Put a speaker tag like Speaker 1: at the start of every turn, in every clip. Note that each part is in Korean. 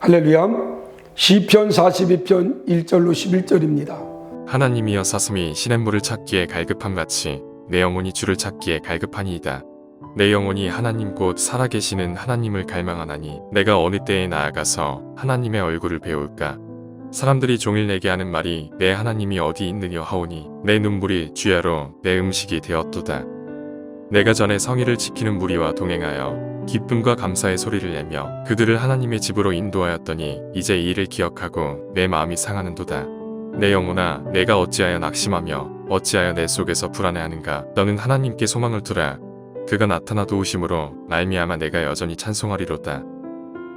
Speaker 1: 할렐루야. 시편 42편 1절로 11절입니다.
Speaker 2: 하나님이여 사슴이 시냇물을 찾기에 갈급함 같이 내 영혼이 주를 찾기에 갈급하니이다. 내 영혼이 하나님 곧 살아계시는 하나님을 갈망하나니 내가 어느 때에 나아가서 하나님의 얼굴을 배울까? 사람들이 종일 내게 하는 말이 내 하나님이 어디 있느냐 하오니 내 눈물이 주야로 내 음식이 되었도다. 내가 전에 성의를 지키는 무리와 동행하여 기쁨과 감사의 소리를 내며 그들을 하나님의 집으로 인도하였더니 이제 이 일을 기억하고 내 마음이 상하는도다. 내 영혼아 내가 어찌하여 낙심하며 어찌하여 내 속에서 불안해하는가? 너는 하나님께 소망을 두라. 그가 나타나 도우심으로 말미암아 내가 여전히 찬송하리로다.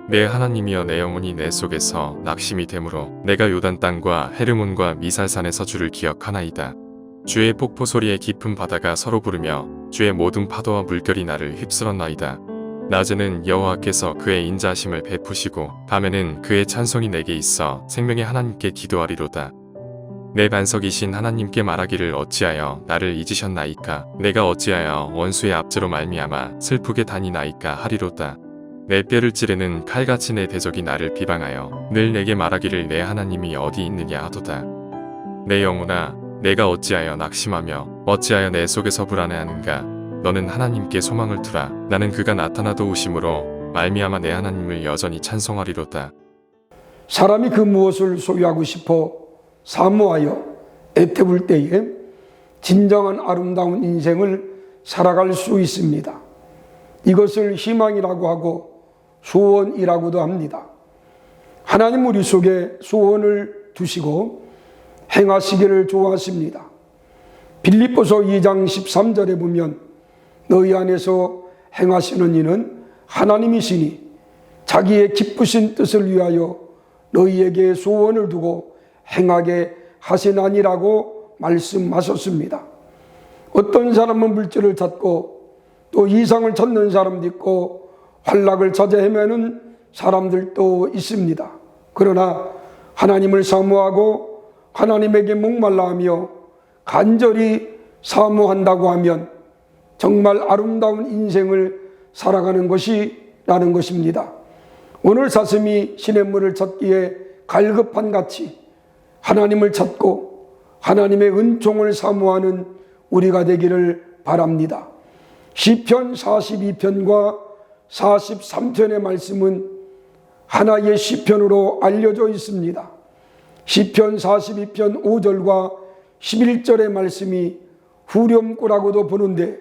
Speaker 2: 내 하나님이여 내 영혼이 내 속에서 낙심이 되므로 내가 요단 땅과 헤르몬과 미살산에서 주를 기억하나이다. 주의 폭포 소리에 깊은 바다가 서로 부르며 주의 모든 파도와 물결이 나를 휩쓸었나이다. 낮에는 여호와께서 그의 인자하심을 베푸시고 밤에는 그의 찬송이 내게 있어 생명의 하나님께 기도하리로다. 내 반석이신 하나님께 말하기를 어찌하여 나를 잊으셨나이까? 내가 어찌하여 원수의 압제로 말미암아 슬프게 다니나이까 하리로다. 내 뼈를 찌르는 칼같이 내 대적이 나를 비방하여 늘 내게 말하기를 내 하나님이 어디 있느냐 하도다. 내 영혼아 내가 어찌하여 낙심하며 어찌하여 내 속에서 불안해하는가 너는 하나님께 소망을 두라 나는 그가 나타나 도우심으로 말미암아 내 하나님을 여전히 찬송하리로다
Speaker 1: 사람이 그 무엇을 소유하고 싶어 사모하여 애태울 때에 진정한 아름다운 인생을 살아갈 수 있습니다. 이것을 희망이라고 하고 소원이라고도 합니다. 하나님 우리 속에 소원을 두시고 행하시기를 좋아하십니다. 빌립보서 2장 13절에 보면 너희 안에서 행하시는 이는 하나님이시니 자기의 기쁘신 뜻을 위하여 너희에게 소원을 두고 행하게 하시나니라고 말씀하셨습니다. 어떤 사람은 물질을 찾고 또 이상을 찾는 사람도 있고 환락을 찾아 헤매는 사람들도 있습니다. 그러나 하나님을 사모하고 하나님에게 목말라 하며 간절히 사모한다고 하면 정말 아름다운 인생을 살아가는 것이라는 것입니다. 오늘 사슴이 시냇물을 찾기에 갈급한 같이 하나님을 찾고 하나님의 은총을 사모하는 우리가 되기를 바랍니다. 시편 42편과 43편의 말씀은 하나의 시편으로 알려져 있습니다. 시편 42편 5절과 11절의 말씀이 후렴구라고도 부르는데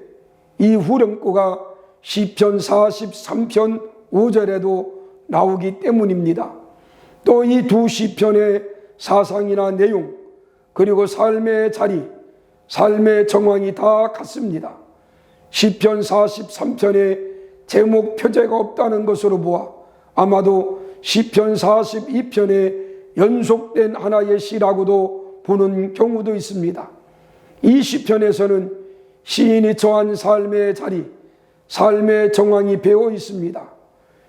Speaker 1: 이 후렴구가 시편 43편 5절에도 나오기 때문입니다. 또 이 두 시편의 사상이나 내용 그리고 삶의 자리, 삶의 정황이 다 같습니다. 시편 43편에 제목 표제가 없다는 것으로 보아 아마도 시편 42편에 연속된 하나의 시라고도 보는 경우도 있습니다. 이 시편에서는 시인이 처한 삶의 자리, 삶의 정황이 배어 있습니다.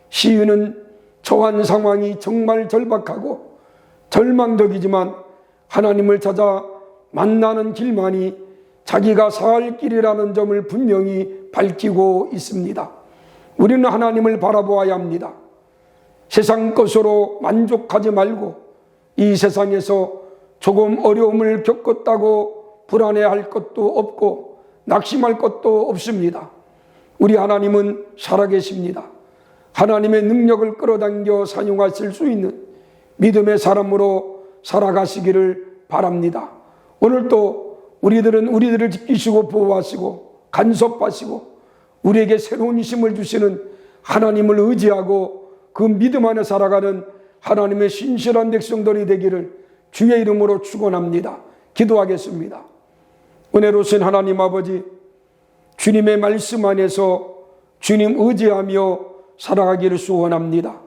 Speaker 1: 시인은 처한 상황이 정말 절박하고 절망적이지만 하나님을 찾아 만나는 길만이 자기가 살 길이라는 점을 분명히 밝히고 있습니다. 우리는 하나님을 바라보아야 합니다. 세상 것으로 만족하지 말고 이 세상에서 조금 어려움을 겪었다고 불안해할 것도 없고 낙심할 것도 없습니다. 우리 하나님은 살아계십니다. 하나님의 능력을 끌어당겨 사용하실 수 있는 믿음의 사람으로 살아가시기를 바랍니다. 오늘도 우리들은 우리들을 지키시고 보호하시고 간섭하시고 우리에게 새로운 힘을 주시는 하나님을 의지하고 그 믿음 안에 살아가는 하나님의 신실한 백성들이 되기를 주의 이름으로 축원합니다. 기도하겠습니다. 은혜로우신 하나님 아버지 주님의 말씀 안에서 주님 의지하며 살아가기를 소원합니다.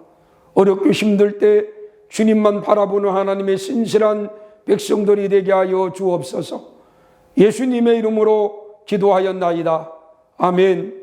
Speaker 1: 어렵고 힘들 때 주님만 바라보는 하나님의 신실한 백성들이 되게 하여 주옵소서. 예수님의 이름으로 기도하였나이다. 아멘.